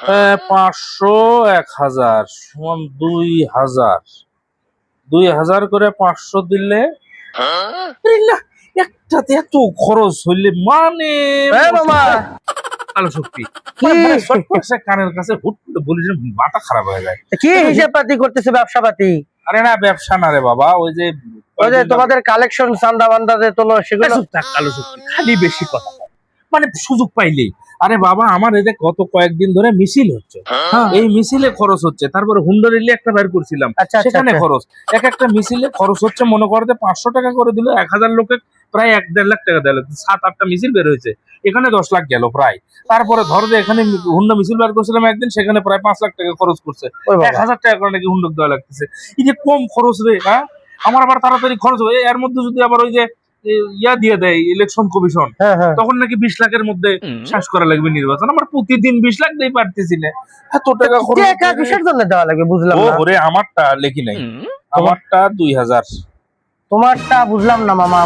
আহ, পাঁচশো এক হাজার সমান দুই হাজার। দুই হাজার করে পাঁচশো দিলে একটাতে এত খরচ হইলে মানে হ্যাঁ শক্তি। মানে কানের কাছে হুট করে বলি মাথা খারাপ হয়ে যায়। কি হিসাব পাতি করতেছে ব্যবসা পাতি আরে না ব্যবসা না রে বাবা ওই যে ওই যে তোমাদের কালেকশন চান্দা বান্দা যে তোলো সেগুলো শক্তি খালি বেশি কথা। মানে সুযোগ পাইলেই। আরে বাবা আমার এতে গত কয়েকদিন ধরে মিছিল হচ্ছে। এই মিছিলে খরচ হচ্ছে। তারপরে হুন্ডা রিলি একটা বের করছিলাম। আচ্ছা আচ্ছা সেখানে আচ্ছা। খরচ। এক একটা মিছিলে খরচ হচ্ছে মনে করতে পাঁচশো টাকা করে দিল এক হাজার লোকে প্রায় এক দেড় লাখ টাকা দিল। সাত আটটা মিছিল বের হয়েছে। এখানে দশ লাখ গেল প্রায়। তারপরে ধরো যে এখানে হুন্ডা মিছিল বের করছিলাম একদিন সেখানে প্রায় পাঁচ লাখ টাকা খরচ করছে। এক হাজার টাকা করে নাকি হুন্ডক দেওয়া লাগতেছে। এই যে কম খরচ রে হ্যাঁ? আমার আবার তাড়াতাড়ি খরচ হবে। এর মধ্যে যদি আবার ওই যে ইয়া দিয়ে দেয় ইলেকশন কমিশন হ্যাঁ হ্যাঁ। তখন নাকি বিশ লাখের মধ্যে শেষ করা লাগবে নির্বাচন। আমার প্রতিদিন বিশ লাখ দিয়ে পারতেছি না। এত টাকা খরচ টাকা কিসের জন্য দেওয়া লাগবে বুঝলাম ও না। ওরে আমারটা লেখি নাই। আমারটা দুই হাজার। তোমারটা বুঝলাম না মামা।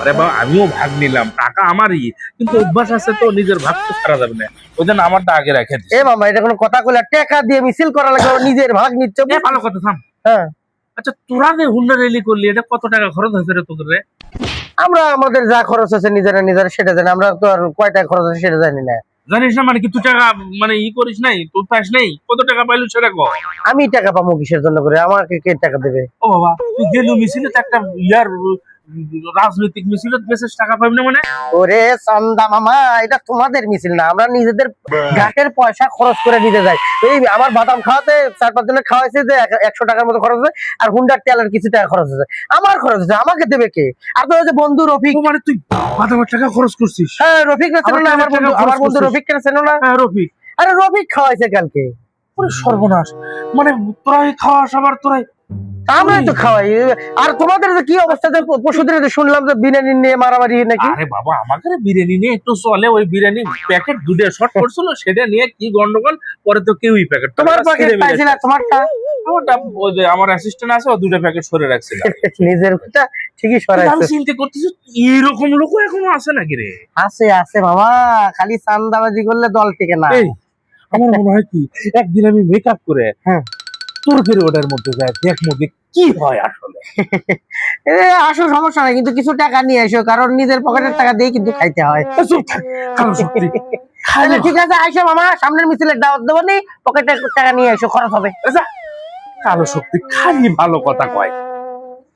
আরে বাবা আমিও ভাগ নিলাম। টাকা আমারই। কিন্তু অভ্যাস আছে তো নিজের ভাগ তো ছাড়া যাবে না। ওই জন্য আমারটা আগে রেখে এ মামা এটা কোনো কথা কইলা টাকা দিয়ে মিছিল করা লাগবে নিজের ভাগ নিচ্ছে ভালো কথা থাম। হ্যাঁ। আচ্ছা তোরা যে হুন্ডা রেলি করলি এটা কত টাকা খরচ হয়েছে রে তোদের রে? আমরা আমাদের যা খরচ আছে নিজেরা নিজেরা সেটা জানি আমরা তো আর কয় টাকা খরচ আছে সেটা জানি না। জানিস না মানে কি তুই টাকা মানে ই করিস নাই তোর পাস নাই? কত টাকা পাইলো সেটা কো? আমি টাকা পাবো কিসের জন্য করে? আমাকে কে টাকা দেবে? ও বাবা তুই গেলু মিছিলে তো একটা ইয়ার রাজনৈতিক মিছিলে বেশি টাকা পাবি না মানে? ওরে চান্দা মামা এটা তোমাদের মিছিল না আমরা নিজেদের ঘাটের পয়সা খরচ করে নিতে যাই। এই আমার বাদাম খাওয়াতে চার পাঁচ জনের খাওয়াইছে যে একশো টাকার মতো খরচ হয় আর হুন্ডার তেলের কিছু টাকা খরচ হয়েছে আমার খরচ হচ্ছে আমাকে দেবে কে? আর তো ওই যে বন্ধু রফিক মানে তুই বাদামের টাকা খরচ করছিস? হ্যাঁ রফিক না চেনো না আমার বন্ধু খরচ আমার বন্ধু রফিক কেন চেনো না? হ্যাঁ রফিক। আরে রফিক খাওয়াইছে কালকে। সর্বনাশ। মানে তোরাই খাওয়াস আবার তোরাই আমরাই তো খাওয়াই। আর তোমাদের কি অবস্থা? পশুদের শুনলাম যে বিরিয়ানি নিয়ে মারামারি নাকি? আরে বাবা আমাকে রে বিরিয়ানি নিয়ে একটু চলে। ওই বিরিয়ানি প্যাকেট দুটো শর্ট করছিল সেটা নিয়ে কি গন্ডগোল? পরে তো কেউই প্যাকেট তোমার পাইছিল তোমারটা? আমার অ্যাসিস্ট্যান্ট আছে ও দুটো প্যাকেট সরে রাখছিল। নিজের কথা ঠিকই আমি চিন্তা করতেছি এইরকম লোক এখনও আছে নাকি রে? আছে আছে মামা খালি চান্দাবাজি করলে দল টিকে না। আমার মনে হয় কি একদিন আমি মেকআপ করে হ্যাঁ। তুর্কের ওটার মধ্যে যায় কি হয় আসলে। আসো সমস্যা নাই কিন্তু কিছু টাকা নিয়ে এসো কারণ নিজের পকেটের টাকা দিয়ে কিন্তু খাইতে হয়। ঠিক আছে আইসো মামা সামনের মিছিলের দাওয়াত দেবো নি পকেটে টাকা নিয়ে এসো খরচ হবে। কালো শক্তি খালি ভালো কথা কয়।